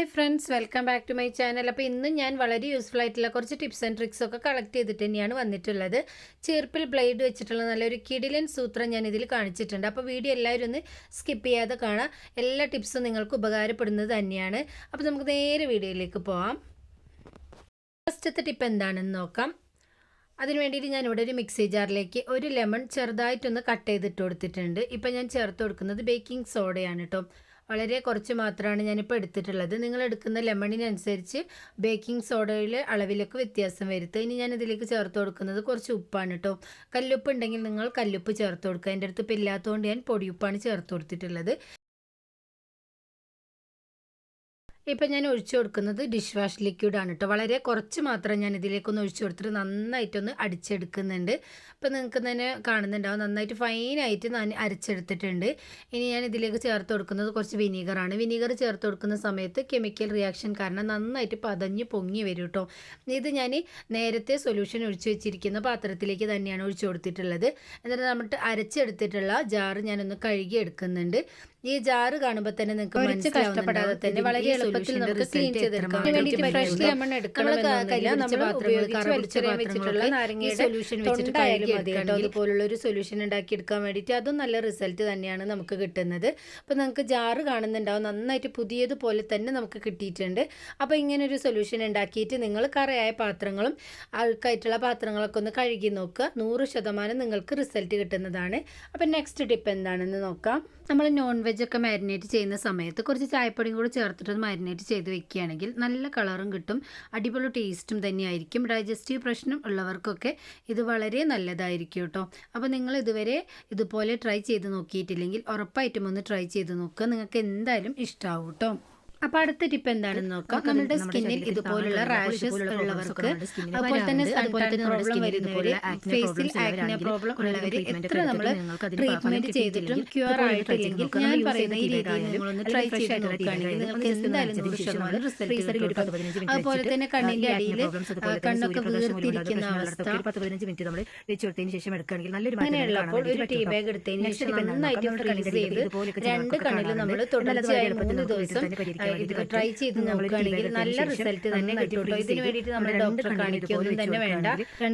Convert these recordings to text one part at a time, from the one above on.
Hi friends welcome back to my channel അപ്പോൾ ഇന്ന് ഞാൻ വളരെ യൂസ്ഫുൾ ആയിട്ടുള്ള കുറച്ച് ടിപ്സ് ആൻഡ് ട്രിക്സ് ഒക്കെ കളക്ട് ചെയ്തിട്ട് തന്നെയാണ് വന്നിട്ടുള്ളത്. ചീർപ്പിൽ ബ്ലേഡ് വെച്ചിട്ടുള്ള നല്ലൊരു കിടിലൻ സൂത്രം ഞാൻ ഇതിൽ കാണിച്ചിട്ടുണ്ട്. അപ്പോൾ വീഡിയോ എല്ലാവരും ഒന്ന് സ്കിപ്പ് ചെയ്യാതെ കാണാം. എല്ലാ ടിപ്സും നിങ്ങൾക്ക് ഉപകാരപ്പെടുന്നത് തന്നെയാണ്. അപ്പോൾ നമുക്ക് നേരെ വീഡിയോയിലേക്ക് പോവാം. ഫസ്റ്റത്തെ ടിപ്പ് എന്താണെന്ന് നോക്കാം. അതിന് വേണ്ടിയിട്ട് ഞാൻ ഇവിടെ ഒരു മിക്സി ജാറിലേക്ക് ഒരു ലെമൺ ചെറുതായിട്ടൊന്ന് കട്ട് ചെയ്തിട്ട് കൊടുത്തിട്ടുണ്ട്. ഇപ്പം ഞാൻ ചേർത്ത് കൊടുക്കുന്നത് ബേക്കിംഗ് സോഡയാണ് കേട്ടോ വളരെ കുറച്ച് മാത്രമാണ് ഞാനിപ്പോൾ എടുത്തിട്ടുള്ളത്. നിങ്ങൾ എടുക്കുന്ന ലെമണിനനുസരിച്ച് ബേക്കിംഗ് സോഡയിൽ അളവിലൊക്കെ വ്യത്യാസം വരുത്തുക. ഇനി ഞാൻ ഇതിലേക്ക് ചേർത്ത് കൊടുക്കുന്നത് കുറച്ച് ഉപ്പാണ് കേട്ടോ കല്ലുപ്പ് ഉണ്ടെങ്കിൽ നിങ്ങൾ കല്ലുപ്പ് ചേർത്ത് കൊടുക്കുക. എന്റെ അടുത്ത് ഇപ്പം ഇല്ലാത്തതുകൊണ്ട് ഞാൻ പൊടിയുപ്പാണ് ചേർത്ത് കൊടുത്തിട്ടുള്ളത്. ഇപ്പം ഞാൻ ഒഴിച്ചു കൊടുക്കുന്നത് ഡിഷ് വാഷ് ലിക്വിഡാണ് കേട്ടോ. വളരെ കുറച്ച് മാത്രം ഞാൻ ഇതിലേക്കൊന്ന് ഒഴിച്ചു കൊടുത്തിട്ട് നന്നായിട്ടൊന്ന് അടിച്ചെടുക്കുന്നുണ്ട്. ഇപ്പം നിങ്ങൾക്ക് തന്നെ കാണുന്നുണ്ടാവും നന്നായിട്ട് ഫൈനായിട്ട് ഞാൻ അരച്ചെടുത്തിട്ടുണ്ട്. ഇനി ഞാൻ ഇതിലേക്ക് ചേർത്ത് കൊടുക്കുന്നത് കുറച്ച് വിനീഗറാണ്. വിനീഗർ ചേർത്ത് കൊടുക്കുന്ന സമയത്ത് കെമിക്കൽ റിയാക്ഷൻ കാരണം നന്നായിട്ട് പതഞ്ഞ് പൊങ്ങി വരും കേട്ടോ. ഇത് ഞാൻ നേരത്തെ സൊല്യൂഷൻ ഒഴിച്ചു വെച്ചിരിക്കുന്ന പാത്രത്തിലേക്ക് തന്നെയാണ് ഒഴിച്ചു കൊടുത്തിട്ടുള്ളത്. എന്നിട്ട് നമ്മൾ അരച്ചെടുത്തിട്ടുള്ള ജാറ് ഞാനൊന്ന് കഴുകി എടുക്കുന്നുണ്ട് ഈ ജാറ് കാണുമ്പോൾ തന്നെ നിങ്ങൾക്ക് കഷ്ടപ്പെടാതെ തന്നെ വളരെ എളുപ്പത്തിൽ നമുക്ക് ക്ലീൻ ചെയ്തെടുക്കാം. ഫ്രഷ് ലെമൺ എടുക്കണം വെച്ചിട്ടുള്ള സൊല്യൂഷൻ വെച്ചിട്ട് കഴുകി ഒരു സൊല്യൂഷൻ ഉണ്ടാക്കി എടുക്കാൻ വേണ്ടിയിട്ട് അതും നല്ല റിസൾട്ട് തന്നെയാണ് നമുക്ക് കിട്ടുന്നത്. അപ്പോൾ നമുക്ക് ജാറ് കാണുന്നുണ്ടാവും. നന്നായിട്ട് പുതിയതുപോലെ തന്നെ നമുക്ക് കിട്ടിയിട്ടുണ്ട്. അപ്പോൾ ഇങ്ങനെ ഒരു സൊല്യൂഷൻ ഉണ്ടാക്കിയിട്ട് നിങ്ങൾ കറയായ പാത്രങ്ങളും അഴുക്കായിട്ടുള്ള പാത്രങ്ങളൊക്കെ ഒന്ന് കഴുകി നോക്കുക. നൂറ് ശതമാനം നിങ്ങൾക്ക് റിസൾട്ട് കിട്ടുന്നതാണ്. അപ്പോൾ നെക്സ്റ്റ് ടിപ്പ് എന്താണെന്ന് നോക്കാം. നമ്മൾ നോൺ വെജ് ഒക്കെ മാരിനേറ്റ് ചെയ്യുന്ന സമയത്ത് കുറച്ച് ചായപ്പൊടിയും കൂടി ചേർത്തിട്ട് മാരിനേറ്റ് ചെയ്ത് വെക്കുകയാണെങ്കിൽ നല്ല കളറും കിട്ടും. അടിപൊളി ടേസ്റ്റും തന്നെയായിരിക്കും. ഡൈജസ്റ്റീവ് പ്രശ്നം ഉള്ളവർക്കൊക്കെ ഇത് വളരെ നല്ലതായിരിക്കും കേട്ടോ. അപ്പോൾ നിങ്ങൾ ഇതുവരെ ഇതുപോലെ ട്രൈ ചെയ്ത് നോക്കിയിട്ടില്ലെങ്കിൽ ഉറപ്പായിട്ടും ഒന്ന് ട്രൈ ചെയ്ത് നോക്കുക. നിങ്ങൾക്ക് എന്തായാലും ഇഷ്ടമാവും കേട്ടോ. അപ്പൊ അടുത്ത ടിപ്പ് എന്താണെന്ന് നോക്കാം. നമ്മുടെ സ്കിന്നിൽ ഇതുപോലുള്ള റാഷസ് ഉള്ളവർക്ക് അതുപോലെ തന്നെ പ്രോബ്ലം വരുന്നവര് ഫേസിൽ ആക്നെ പ്രോബ്ലം ഉള്ളവർ എത്ര നമ്മൾ ട്രീറ്റ്മെന്റ് ചെയ്തിട്ടും ക്യൂർ ആയിട്ടില്ലെങ്കിൽ ഞാൻ പറയുന്ന ഈ രീതിയിൽ നിങ്ങളൊന്ന് ട്രൈ ചെയ്ത് നോക്കുകയാണെങ്കിൽ നിങ്ങൾക്ക് എന്തായാലും നൂറ് ശതമാനം റിസൾട്ട് കിട്ടും അതുപോലെ തന്നെ കണ്ണിന്റെ അടിയിൽ കണ്ണൊക്കെ വീർത്തിരിക്കുന്ന അവസ്ഥ ശേഷം എടുക്കുകയാണെങ്കിൽ നല്ലൊരു അങ്ങനെയുള്ളപ്പോൾ ഒരു ടീ ബാഗ് എടുത്തതിന് ശേഷം നന്നായിട്ട് ഫ്രീസ് ചെയ്ത് രണ്ട് കണ്ണിൽ നമ്മൾ തുടർച്ചയായി മൂന്ന് ദിവസം ഇത് ട്രൈ ചെയ്ത് നോക്കുകയാണെങ്കിൽ നല്ല റിസൾട്ട് തന്നെ കിട്ടും ഇതിന് വേണ്ടിയിട്ട് നമ്മൾ ഡോക്ടറെ കാണിക്കൊന്നും തന്നെ വേണ്ട.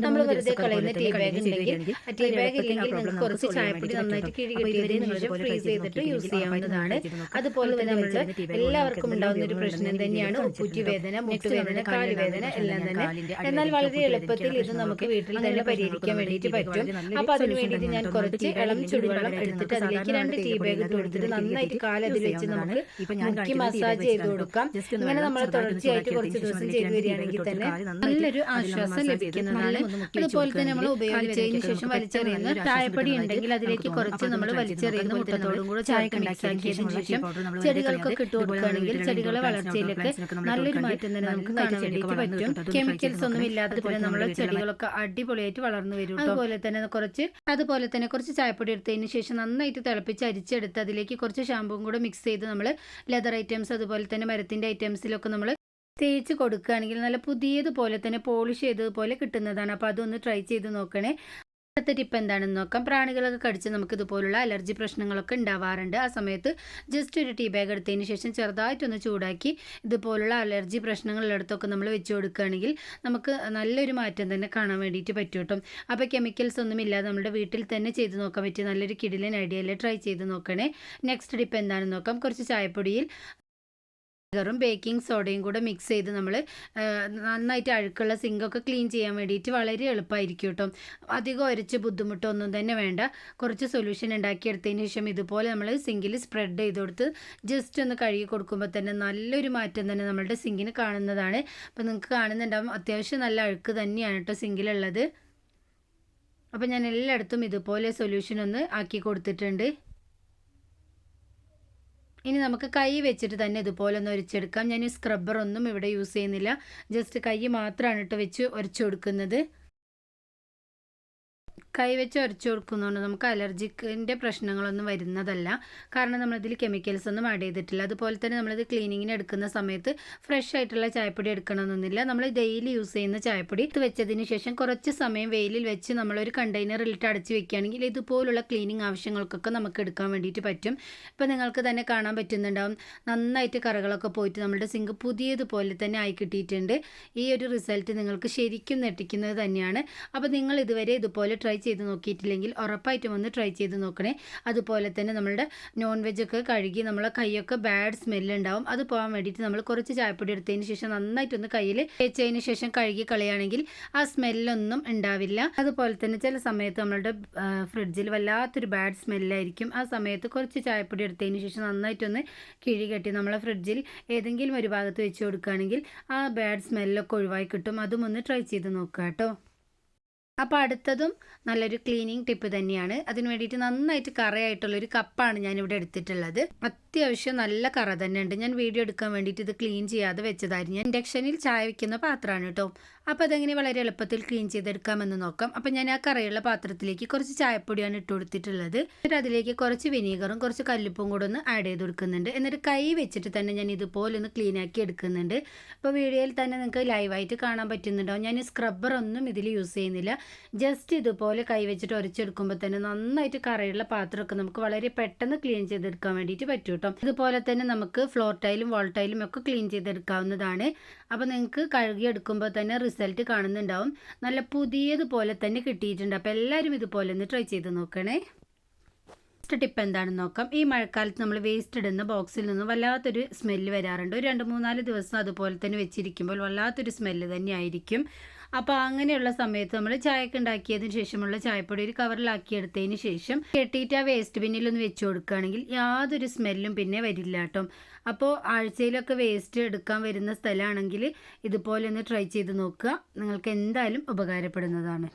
നമ്മൾ വെറുതെ കളയുന്ന ടീ ബാഗ് ഉണ്ടെങ്കിൽ ടീ ബാഗ് ഇല്ലെങ്കിൽ നിങ്ങൾക്ക് കുറച്ച് ചായപ്പൊടി നന്നായിട്ട് കിഴി കിട്ടിയതിന് ശേഷം ഫ്രീസ് ചെയ്തിട്ട് യൂസ് ചെയ്യാവുന്നതാണ്. അതുപോലെ തന്നെ നമ്മൾ എല്ലാവർക്കും ഉണ്ടാകുന്ന ഒരു പ്രശ്നം തന്നെയാണ് ഉപ്പുറ്റി വേദന മുട്ടുവേദന കാലുവേദന എല്ലാം തന്നെ എന്നാൽ വളരെ എളുപ്പത്തിൽ ഇത് നമുക്ക് വീട്ടിൽ തന്നെ പരിഹരിക്കാൻ വേണ്ടിയിട്ട് പറ്റും അപ്പൊ അതിന് വേണ്ടിയിട്ട് ഞാൻ കുറച്ച് ഇളം ചുടുവെള്ളം എടുത്തിട്ട് അതിലേക്ക് രണ്ട് ടീ ബാഗ് ഇട്ട് കൊടുത്തിട്ട് നന്നായിട്ട് കാലതിൽ വെച്ച് നമുക്ക് മുക്കി മസാജ് ചെയ്ത് കൊടുക്കാം. ഇങ്ങനെ നമ്മൾ തുടർച്ചയായിട്ട് കുറച്ച് ദിവസം ചെയ്തു വരികയാണെങ്കിൽ തന്നെ നല്ലൊരു ആശ്വാസം ലഭിക്കുന്നതാണ് അതുപോലെ തന്നെ നമ്മൾ ഉപയോഗിച്ചതിന് ശേഷം വലിച്ചെറിയുന്ന ചായപ്പൊടി ഉണ്ടെങ്കിൽ അതിലേക്ക് കുറച്ച് നമ്മൾ വലിച്ചെറിയുന്ന മുട്ടത്തോടും കൂടെ ചായ കണ്ടാക്കിയതിനു ശേഷം ചെടികൾക്കൊക്കെ ഇട്ട് കൊടുക്കുകയാണെങ്കിൽ ചെടികളെ വളർച്ചയിലൊക്കെ നല്ലൊരു മാറ്റം തന്നെ നമുക്ക് കാണാൻ വേണ്ടിയിട്ട് പറ്റും കെമിക്കൽസ് ഒന്നും ഇല്ലാതെ പോലെ നമ്മുടെ ചെടികളൊക്കെ അടിപൊളിയായിട്ട് വളർന്നു വരും അതുപോലെ തന്നെ കുറച്ച് അതുപോലെ തന്നെ കുറച്ച് ചായപ്പൊടി എടുത്തതിന് ശേഷം നന്നായിട്ട് തിളപ്പിച്ച് അരിച്ചെടുത്ത് അതിലേക്ക് കുറച്ച് ഷാമ്പും കൂടെ മിക്സ് ചെയ്ത് നമ്മൾ ലെതർ ഐറ്റംസ് അതുപോലെ തന്നെ മരത്തിന്റെ ഐറ്റംസിലൊക്കെ നമ്മൾ തേച്ച് കൊടുക്കുകയാണെങ്കിൽ നല്ല പുതിയതുപോലെ തന്നെ പോളിഷ് ചെയ്തതുപോലെ കിട്ടുന്നതാണ്. അപ്പോൾ അതൊന്ന് ട്രൈ ചെയ്ത് നോക്കണേ. അടുത്ത ടിപ്പ് എന്താണെന്ന് നോക്കാം. പ്രാണികളൊക്കെ കടിച്ച് നമുക്ക് ഇതുപോലുള്ള അലർജി പ്രശ്നങ്ങളൊക്കെ ഉണ്ടാവാറുണ്ട്. ആ സമയത്ത് ജസ്റ്റ് ഒരു ടീ ബാഗ് എടുത്തതിന് ശേഷം ചെറുതായിട്ടൊന്ന് ചൂടാക്കി ഇതുപോലുള്ള അലർജി പ്രശ്നങ്ങളുള്ളിടത്തൊക്കെ നമ്മൾ വെച്ച് കൊടുക്കുകയാണെങ്കിൽ നമുക്ക് നല്ലൊരു മാറ്റം തന്നെ കാണാൻ വേണ്ടിയിട്ട് പറ്റും കേട്ടോ. അപ്പോൾ കെമിക്കൽസ് ഒന്നും ഇല്ലാതെ നമ്മുടെ വീട്ടിൽ തന്നെ ചെയ്ത് നോക്കാൻ പറ്റിയ നല്ലൊരു കിടിലൻ ഐഡിയ അല്ലേ? ട്രൈ ചെയ്ത് നോക്കണേ. നെക്സ്റ്റ് ടിപ്പ് എന്താണെന്ന് നോക്കാം. കുറച്ച് ചായപ്പൊടിയിൽ റും ബേക്കിംഗ് സോഡയും കൂടെ മിക്സ് ചെയ്ത് നമ്മൾ നന്നായിട്ട് അഴുക്കുള്ള സിങ്കൊക്കെ ക്ലീൻ ചെയ്യാൻ വേണ്ടിയിട്ട് വളരെ എളുപ്പമായിരിക്കും കേട്ടോ. അധികം ഒരച്ച് ബുദ്ധിമുട്ടൊന്നും തന്നെ വേണ്ട. കുറച്ച് സൊല്യൂഷൻ ഉണ്ടാക്കിയെടുത്തതിന് ശേഷം ഇതുപോലെ നമ്മൾ സിങ്കിൽ സ്പ്രെഡ് ചെയ്ത് കൊടുത്ത് ജസ്റ്റ് ഒന്ന് കഴുകി കൊടുക്കുമ്പോൾ തന്നെ നല്ലൊരു മാറ്റം തന്നെ നമ്മളുടെ സിങ്കിന് കാണുന്നതാണ്. അപ്പോൾ നിങ്ങൾക്ക് കാണുന്നുണ്ടാവും അത്യാവശ്യം നല്ല അഴുക്ക് തന്നെയാണ് കേട്ടോ സിങ്കിലുള്ളത്. അപ്പോൾ ഞാൻ എല്ലായിടത്തും ഇതുപോലെ സൊല്യൂഷൻ ഒന്ന് ആക്കി കൊടുത്തിട്ടുണ്ട്. ഇനി നമുക്ക് കൈ വെച്ചിട്ട് തന്നെ ഇതുപോലെ ഒന്ന് ഒരിച്ചെടുക്കാം. ഞാൻ സ്ക്രബ്ബർ ഒന്നും ഇവിടെ യൂസ് ചെയ്യുന്നില്ല. ജസ്റ്റ് കൈ മാത്രമാണ് ഇട്ട് വെച്ച് ഒരച്ചു കൊടുക്കുന്നത് കൈവച്ച് ഉരച്ചു കൊടുക്കുന്നതുകൊണ്ട് നമുക്ക് അലർജിക്കിന്റെ പ്രശ്നങ്ങളൊന്നും വരുന്നതല്ല. കാരണം നമ്മളിതിൽ കെമിക്കൽസ് ഒന്നും ആഡ് ചെയ്തിട്ടില്ല. അതുപോലെ തന്നെ നമ്മളിത് ക്ലീനിങ്ങിന് എടുക്കുന്ന സമയത്ത് ഫ്രഷ് ആയിട്ടുള്ള ചായപ്പൊടി എടുക്കണമെന്നൊന്നുമില്ല. നമ്മൾ ഡെയിലി യൂസ് ചെയ്യുന്ന ചായപ്പൊടി ഇത് വെച്ചതിന് ശേഷം കുറച്ച് സമയം വെയിലിൽ വെച്ച് നമ്മളൊരു കണ്ടെയ്നറിലിട്ട് അടച്ച് വെക്കുകയാണെങ്കിൽ ഇതുപോലുള്ള ക്ലീനിങ് ആവശ്യങ്ങൾക്കൊക്കെ നമുക്ക് എടുക്കാൻ വേണ്ടിയിട്ട് പറ്റും. ഇപ്പോൾ നിങ്ങൾക്ക് തന്നെ കാണാൻ പറ്റുന്നുണ്ടാവും. നന്നായിട്ട് കറകളൊക്കെ പോയിട്ട് നമ്മുടെ സിങ്ക് പുതിയതുപോലെ തന്നെ ആയി കിട്ടിയിട്ടുണ്ട്. ഈ ഒരു റിസൾട്ട് നിങ്ങൾക്ക് ശരിക്കും നെട്ടിക്കുന്നത് തന്നെയാണ്. അപ്പോൾ നിങ്ങൾ ഇതുവരെ ഇതുപോലെ ട്രൈ ചെയ്ത് നോക്കിയിട്ടില്ലെങ്കിൽ ഉറപ്പായിട്ടും ഒന്ന് ട്രൈ ചെയ്ത് നോക്കണേ. അതുപോലെ തന്നെ നമ്മളുടെ നോൺ വെജൊക്കെ കഴുകി നമ്മളെ കൈയൊക്കെ ബാഡ് സ്മെല്ല് ഉണ്ടാവും. അത് പോകാൻ വേണ്ടിയിട്ട് നമ്മൾ കുറച്ച് ചായപ്പൊടി എടുത്തതിന് ശേഷം നന്നായിട്ടൊന്ന് കയ്യിൽ തേച്ചതിന് ശേഷം കഴുകി കളയുകയാണെങ്കിൽ ആ സ്മെല്ലൊന്നും ഉണ്ടാവില്ല. അതുപോലെ തന്നെ ചില സമയത്ത് നമ്മളുടെ ഫ്രിഡ്ജിൽ വല്ലാത്തൊരു ബാഡ് സ്മെല്ലായിരിക്കും ആ സമയത്ത് കുറച്ച് ചായപ്പൊടി എടുത്തതിന് ശേഷം നന്നായിട്ടൊന്ന് കിഴി കെട്ടി നമ്മളെ ഫ്രിഡ്ജിൽ ഏതെങ്കിലും ഒരു ഭാഗത്ത് വെച്ച് കൊടുക്കുകയാണെങ്കിൽ ആ ബാഡ് സ്മെല്ലൊക്കെ ഒഴിവായി കിട്ടും. അതും ഒന്ന് ട്രൈ ചെയ്ത് നോക്കുക കേട്ടോ. അപ്പോൾ അടുത്തതും നല്ലൊരു ക്ലീനിങ് ടിപ്പ് തന്നെയാണ്. അതിന് വേണ്ടിയിട്ട് നന്നായിട്ട് കറയായിട്ടുള്ളൊരു കപ്പാണ് ഞാനിവിടെ എടുത്തിട്ടുള്ളത്. അത്യാവശ്യം നല്ല കറ തന്നെ ഉണ്ട് ഞാൻ വീഡിയോ എടുക്കാൻ വേണ്ടിയിട്ട് ഇത് ക്ലീൻ ചെയ്യാതെ വെച്ചതായിരുന്നു. ഞാൻ ഇൻഡക്ഷനിൽ ചായ വയ്ക്കുന്ന പാത്രമാണ് കേട്ടോ. അപ്പോൾ അതെങ്ങനെ വളരെ എളുപ്പത്തിൽ ക്ലീൻ ചെയ്തെടുക്കാമെന്ന് നോക്കാം. അപ്പോൾ ഞാൻ ആ കറിയുള്ള പാത്രത്തിലേക്ക് കുറച്ച് ചായപ്പൊടിയാണ് ഇട്ട് കൊടുത്തിട്ടുള്ളത്. എന്നിട്ട് അതിലേക്ക് കുറച്ച് വിനീഗറും കുറച്ച് കല്ലുപ്പും കൂടെ ഒന്ന് ആഡ് ചെയ്ത് കൊടുക്കുന്നുണ്ട്. എന്നിട്ട് കൈ വെച്ചിട്ട് തന്നെ ഞാൻ ഇതുപോലെ ഒന്ന് ക്ലീൻ ആക്കി എടുക്കുന്നുണ്ട്. അപ്പോൾ വീഡിയോയിൽ തന്നെ നിങ്ങൾക്ക് ലൈവായിട്ട് കാണാൻ പറ്റുന്നുണ്ടാവും. ഞാൻ സ്ക്രബ്ബർ ഒന്നും ഇതിൽ യൂസ് ചെയ്യുന്നില്ല. ജസ്റ്റ് ഇതുപോലെ കൈ വെച്ചിട്ട് ഉരച്ചെടുക്കുമ്പോൾ തന്നെ നന്നായിട്ട് കറിയുള്ള പാത്രമൊക്കെ നമുക്ക് വളരെ പെട്ടെന്ന് ക്ലീൻ ചെയ്തെടുക്കാൻ വേണ്ടിയിട്ട് പറ്റും കേട്ടോ. ഇതുപോലെ തന്നെ നമുക്ക് ഫ്ലോർ ടൈലും വോൾ ടൈലും ഒക്കെ ക്ലീൻ ചെയ്തെടുക്കാവുന്നതാണ്. അപ്പോൾ നിങ്ങൾക്ക് കഴുകിയെടുക്കുമ്പോൾ തന്നെ റിസൾട്ട് കാണുന്നുണ്ടാവും. നല്ല പുതിയതുപോലെ തന്നെ കിട്ടിയിട്ടുണ്ട്. അപ്പോൾ എല്ലാവരും ഇതുപോലെ ഒന്ന് ട്രൈ ചെയ്ത് നോക്കണേ. നെക്സ്റ്റ് ടിപ്പ് എന്താണെന്ന് നോക്കാം. ഈ മഴക്കാലത്ത് നമ്മൾ വേസ്റ്റ് ഇടുന്ന ബോക്സിൽ നിന്ന് വല്ലാത്തൊരു സ്മെല്ല് വരാറുണ്ട്. ഒരു രണ്ട് മൂന്നാൽ ദിവസം അതുപോലെ തന്നെ വെച്ചിരിക്കുമ്പോൾ വല്ലാത്തൊരു സ്മെല്ല് തന്നെ ആയിരിക്കും അപ്പോൾ അങ്ങനെയുള്ള സമയത്ത് നമ്മൾ ചായക്ക് ഉണ്ടാക്കിയതിന് ശേഷമുള്ള ചായപ്പൊടി ഒരു കവറിലാക്കി എടുത്തതിന് ശേഷം കെട്ടിയിട്ട് ആ വേസ്റ്റ് ബിന്നിലൊന്ന് വെച്ച് കൊടുക്കുകയാണെങ്കിൽ യാതൊരു സ്മെല്ലും പിന്നെ വരില്ല കേട്ടോ. അപ്പോൾ ആഴ്ചയിലൊക്കെ വേസ്റ്റ് എടുക്കാൻ വരുന്ന സ്ഥലമാണെങ്കിൽ ഇതുപോലെ ഒന്ന് ട്രൈ ചെയ്ത് നോക്കുക. നിങ്ങൾക്ക് എന്തായാലും ഉപകാരപ്പെടുന്നതാണ്.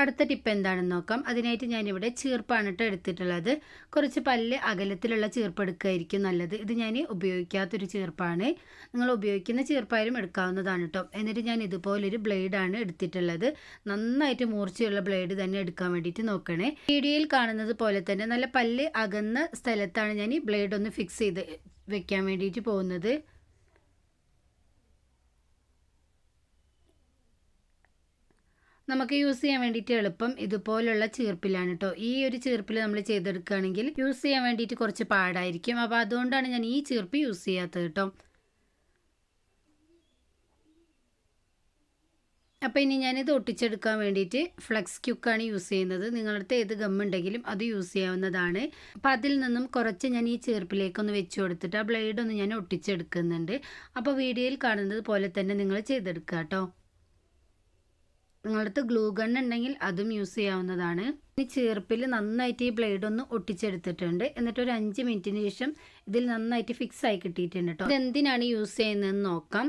അടുത്ത ടിപ്പ് എന്താണെന്ന് നോക്കാം. അതിനായിട്ട് ഞാനിവിടെ ചീർപ്പാണ് കേട്ടോ എടുത്തിട്ടുള്ളത്. കുറച്ച് പല്ല് അകലത്തിലുള്ള ചീർപ്പ് എടുക്കുകയായിരിക്കും നല്ലത്. ഇത് ഞാൻ ഉപയോഗിക്കാത്തൊരു ചീർപ്പാണ്. നിങ്ങൾ ഉപയോഗിക്കുന്ന ചീർപ്പായാലും എടുക്കാവുന്നതാണ് കേട്ടോ എന്നിട്ട് ഞാൻ ഇതുപോലൊരു ബ്ലേഡാണ് എടുത്തിട്ടുള്ളത്. നന്നായിട്ട് മൂർച്ചയുള്ള ബ്ലേഡ് തന്നെ എടുക്കാൻ വേണ്ടിയിട്ട് നോക്കണേ. വീഡിയോയിൽ കാണുന്നത് പോലെ തന്നെ നല്ല പല്ല് അകന്ന സ്ഥലത്താണ് ഞാൻ ഈ ബ്ലേഡ് ഒന്ന് ഫിക്സ് ചെയ്ത് വെക്കാൻ വേണ്ടിയിട്ട് പോകുന്നത്. നമുക്ക് യൂസ് ചെയ്യാൻ വേണ്ടിയിട്ട് എളുപ്പം ഇതുപോലുള്ള ചീർപ്പിലാണ് കേട്ടോ ഈ ഒരു ചീർപ്പിൽ നമ്മൾ ചെയ്തെടുക്കുകയാണെങ്കിൽ യൂസ് ചെയ്യാൻ വേണ്ടിയിട്ട് കുറച്ച് പാടായിരിക്കും. അപ്പോൾ അതുകൊണ്ടാണ് ഞാൻ ഈ ചീർപ്പ് യൂസ് ചെയ്യാത്തത് കേട്ടോ അപ്പോൾ ഇനി ഞാനിത് ഒട്ടിച്ചെടുക്കാൻ വേണ്ടിയിട്ട് ഫ്ലെക്സ് ക്യുക്കാണ് യൂസ് ചെയ്യുന്നത്. നിങ്ങളുടെ അടുത്ത് ഏത് ഗമ്മുണ്ടെങ്കിലും അത് യൂസ് ചെയ്യാവുന്നതാണ്. അപ്പോൾ അതിൽ നിന്നും കുറച്ച് ഞാൻ ഈ ചേർപ്പിലേക്കൊന്ന് വെച്ച് കൊടുത്തിട്ട് ആ ബ്ലേഡ് ഒന്ന് ഞാൻ ഒട്ടിച്ചെടുക്കുന്നുണ്ട്. അപ്പോൾ വീഡിയോയിൽ കാണുന്നത് പോലെ തന്നെ നിങ്ങൾ ചെയ്തെടുക്കുക കേട്ടോ നിങ്ങളുടെ അടുത്ത് ഗ്ലൂ ഗൺ ഉണ്ടെങ്കിൽ അതും യൂസ് ചെയ്യാവുന്നതാണ്. ഇനി ചെറുപ്പിൽ നന്നായിട്ട് ഈ ബ്ലേഡ് ഒന്ന് ഒട്ടിച്ചെടുത്തിട്ടുണ്ട്. എന്നിട്ട് ഒരു അഞ്ച് മിനിറ്റിന് ശേഷം ഇതിൽ നന്നായിട്ട് ഫിക്സ് ആയി കിട്ടിയിട്ടുണ്ട് കേട്ടോ ഇത് എന്തിനാണ് യൂസ് ചെയ്യുന്നതെന്ന് നോക്കാം.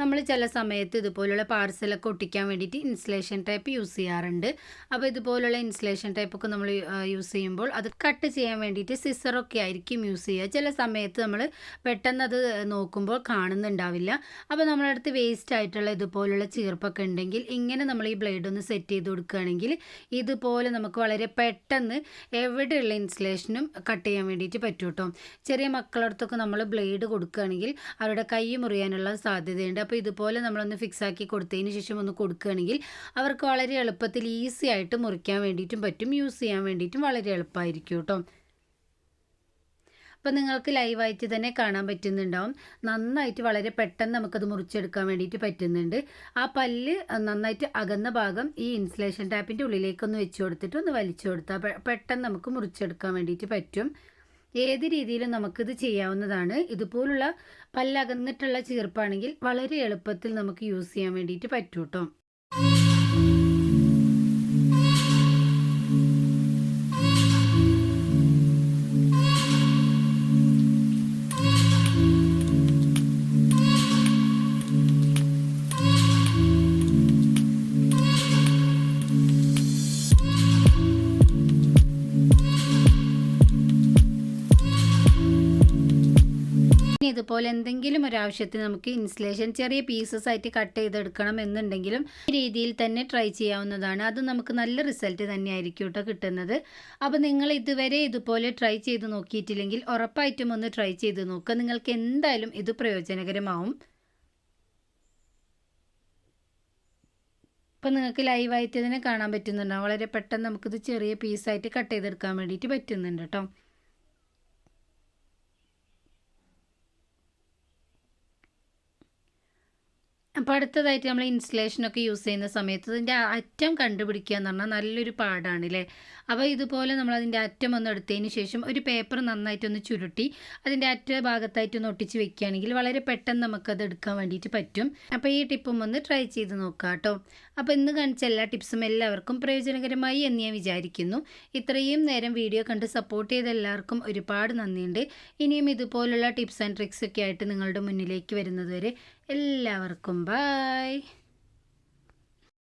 നമ്മൾ ചില സമയത്ത് ഇതുപോലുള്ള പാർസലൊക്കെ ഒട്ടിക്കാൻ വേണ്ടിയിട്ട് ഇൻസുലേഷൻ ടൈപ്പ് യൂസ് ചെയ്യാറുണ്ട്. അപ്പോൾ ഇതുപോലുള്ള ഇൻസുലേഷൻ ടൈപ്പൊക്കെ നമ്മൾ യൂസ് ചെയ്യുമ്പോൾ അത് കട്ട് ചെയ്യാൻ വേണ്ടിയിട്ട് സിസറൊക്കെ ആയിരിക്കും യൂസ് ചെയ്യുക. ചില സമയത്ത് നമ്മൾ പെട്ടെന്ന് അത് നോക്കുമ്പോൾ കാണുന്നുണ്ടാവില്ല. അപ്പോൾ നമ്മളുടെ അടുത്ത് വേസ്റ്റ് ആയിട്ടുള്ള ഇതുപോലുള്ള ചീർപ്പൊക്കെ ഉണ്ടെങ്കിൽ ഇങ്ങനെ നമ്മൾ ഈ ബ്ലേഡ് ഒന്ന് സെറ്റ് ചെയ്ത് കൊടുക്കുകയാണെങ്കിൽ ഇതുപോലെ നമുക്ക് വളരെ പെട്ടെന്ന് എവിടെയുള്ള ഇൻസുലേഷനും കട്ട് ചെയ്യാൻ വേണ്ടിയിട്ട് പറ്റും കേട്ടോ ചെറിയ മക്കളടുത്തൊക്കെ നമ്മൾ ബ്ലേഡ് കൊടുക്കുകയാണെങ്കിൽ അവരുടെ കൈ മുറിയാനുള്ള സാധ്യതയുണ്ട്. അപ്പോൾ ഇതുപോലെ നമ്മളൊന്ന് ഫിക്സ് ആക്കി കൊടുത്തതിന് ശേഷം ഒന്ന് കൊടുക്കുകയാണെങ്കിൽ അവർക്ക് വളരെ എളുപ്പത്തിൽ ഈസി ആയിട്ട് മുറിക്കാൻ വേണ്ടിയിട്ടും പറ്റും യൂസ് ചെയ്യാൻ വേണ്ടിയിട്ടും വളരെ എളുപ്പമായിരിക്കും കേട്ടോ. അപ്പോൾ നിങ്ങൾക്ക് ലൈവായിട്ട് തന്നെ കാണാൻ പറ്റുന്നുണ്ടാവും. നന്നായിട്ട് വളരെ പെട്ടെന്ന് നമുക്കത് മുറിച്ചെടുക്കാൻ വേണ്ടിയിട്ട് പറ്റുന്നുണ്ട്. ആ പല്ല് നന്നായിട്ട് അകന്ന ഭാഗം ഈ ഇൻസുലേഷൻ ടാപ്പിന്റെ ഉള്ളിലേക്കൊന്ന് വെച്ച് കൊടുത്തിട്ട് ഒന്ന് വലിച്ചു കൊടുത്താൽ പെട്ടെന്ന് നമുക്ക് മുറിച്ചെടുക്കാൻ വേണ്ടിയിട്ട് പറ്റും. ഏത് രീതിയിലും നമുക്കിത് ചെയ്യാവുന്നതാണ്. ഇതുപോലുള്ള പല്ലകന്നിട്ടുള്ള ചീർപ്പാണെങ്കിൽ വളരെ എളുപ്പത്തിൽ നമുക്ക് യൂസ് ചെയ്യാൻ വേണ്ടിയിട്ട് പറ്റും ഇതുപോലെ എന്തെങ്കിലും ഒരു ആവശ്യത്തിന് നമുക്ക് ഇൻസുലേഷൻ ചെറിയ പീസസ് ആയിട്ട് കട്ട് ചെയ്തെടുക്കണം എന്നുണ്ടെങ്കിലും ഈ രീതിയിൽ തന്നെ ട്രൈ ചെയ്യാവുന്നതാണ്. അത് നമുക്ക് നല്ല റിസൾട്ട് തന്നെയായിരിക്കും കേട്ടോ കിട്ടുന്നത്. അപ്പോൾ നിങ്ങൾ ഇതുവരെ ഇതുപോലെ ട്രൈ ചെയ്ത് നോക്കിയിട്ടില്ലെങ്കിൽ ഉറപ്പായിട്ടും ഒന്ന് ട്രൈ ചെയ്ത് നോക്കുക. നിങ്ങൾക്ക് എന്തായാലും ഇത് പ്രയോജനകരമാവും. അപ്പോൾ നിങ്ങൾക്ക് ലൈവായിട്ട് ഇതിനെ കാണാൻ പറ്റുന്നുണ്ടാവും. വളരെ പെട്ടെന്ന് നമുക്കിത് ചെറിയ പീസായിട്ട് കട്ട് ചെയ്തെടുക്കാൻ വേണ്ടിയിട്ട് പറ്റുന്നുണ്ട് കേട്ടോ അപ്പോൾ അടുത്തതായിട്ട് നമ്മൾ ഇൻസ്റ്റലേഷനൊക്കെ യൂസ് ചെയ്യുന്ന സമയത്ത് ഇതിന്റെ അറ്റം കണ്ടുപിടിക്കുക എന്ന് പറഞ്ഞാൽ നല്ലൊരു പാടാണ് അല്ലേ അപ്പോൾ ഇതുപോലെ നമ്മൾ അതിന്റെ അറ്റം ഒന്ന് എടുത്തതിന് ശേഷം ഒരു പേപ്പർ നന്നായിട്ടൊന്ന് ചുരുട്ടി അതിന്റെ അറ്റ ഭാഗത്തായിട്ട് ഒന്ന് ഒട്ടിച്ച് വെക്കുകയാണെങ്കിൽ വളരെ പെട്ടെന്ന് നമുക്കത് എടുക്കാൻ വേണ്ടിയിട്ട് പറ്റും. അപ്പോൾ ഈ ടിപ്പും ഒന്ന് ട്രൈ ചെയ്ത് നോക്കാം കേട്ടോ അപ്പോൾ ഇന്ന് കാണിച്ച എല്ലാ ടിപ്സും എല്ലാവർക്കും പ്രയോജനകരമായി എന്ന് ഞാൻ വിചാരിക്കുന്നു. ഇത്രയും നേരം വീഡിയോ കണ്ട് സപ്പോർട്ട് ചെയ്ത എല്ലാവർക്കും ഒരുപാട് നന്ദിയുണ്ട്. ഇനിയും ഇതുപോലുള്ള ടിപ്സ് ആൻഡ് ട്രിക്സ് ഒക്കെ ആയിട്ട് നിങ്ങളുടെ മുന്നിലേക്ക് വരുന്നത് വരെ എല്ലാവർക്കും ബായ്